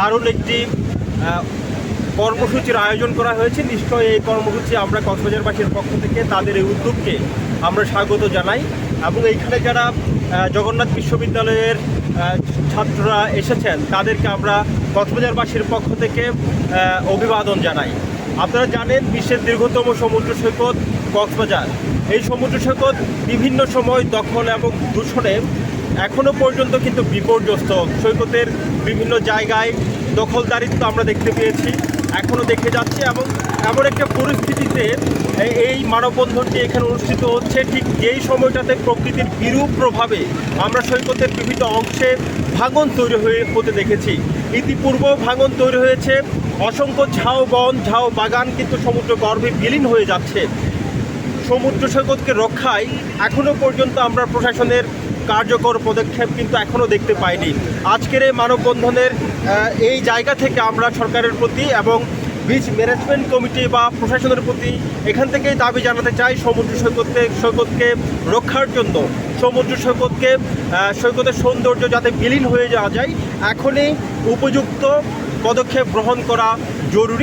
দারুণ একটি কর্মসূচির আয়োজন করা হয়েছে। নিশ্চয়ই এই কর্মসূচি আমরা কক্সবাজারবাসীর পক্ষ থেকে তাদের এই উদ্যোগকে আমরা স্বাগত জানাই এবং এইখানে যারা জগন্নাথ বিশ্ববিদ্যালয়ের ছাত্ররা এসেছেন, তাদেরকে আমরা কক্সবাজারবাসীর পক্ষ থেকে অভিবাদন জানাই। আপনারা জানেন বিশ্বের দীর্ঘতম সমুদ্র সৈকত কক্সবাজার। এই সমুদ্র সৈকত বিভিন্ন সময় দখল এবং দূষণে এখনও পর্যন্ত কিন্তু বিপর্যস্ত। সৈকতের বিভিন্ন জায়গায় দখলদারিত্ব আমরা দেখতে পেয়েছি, এখনও দেখে যাচ্ছে এবং এমন একটা পরিস্থিতিতে এই মানববন্ধনটি এখানে অনুষ্ঠিত হচ্ছে। ঠিক যেই সময়টাতে প্রকৃতির বিরূপ প্রভাবে আমরা সৈকতের বিভিন্ন অংশে ভাঙন তৈরি হয়ে হতে দেখেছি। ইতিপূর্ব ভাঙন তৈরি হয়েছে। অসংখ্য ঝাউ বন, ঝাউ বাগান কিন্তু সমুদ্র গর্ভে বিলীন হয়ে যাচ্ছে। সমুদ্র সৈকতকে রক্ষায় এখনও পর্যন্ত আমরা প্রশাসনের কার্যকর পদক্ষেপ কিন্তু এখনও দেখতে পাইনি। আজকের এই মানববন্ধনের এই জায়গা থেকে আমরা সরকারের প্রতি এবং বিচ ম্যানেজমেন্ট কমিটি বা প্রশাসনের প্রতি এখান থেকেই দাবি জানাতে চাই সমুদ্র সৈকতকে সৈকতকে রক্ষার জন্য। সমুদ্র সৈকতকে সৈকতের সৌন্দর্য যাতে বিলীন হয়ে যাওয়া যায়, এখনই উপযুক্ত পদক্ষেপ গ্রহণ করা জরুরি।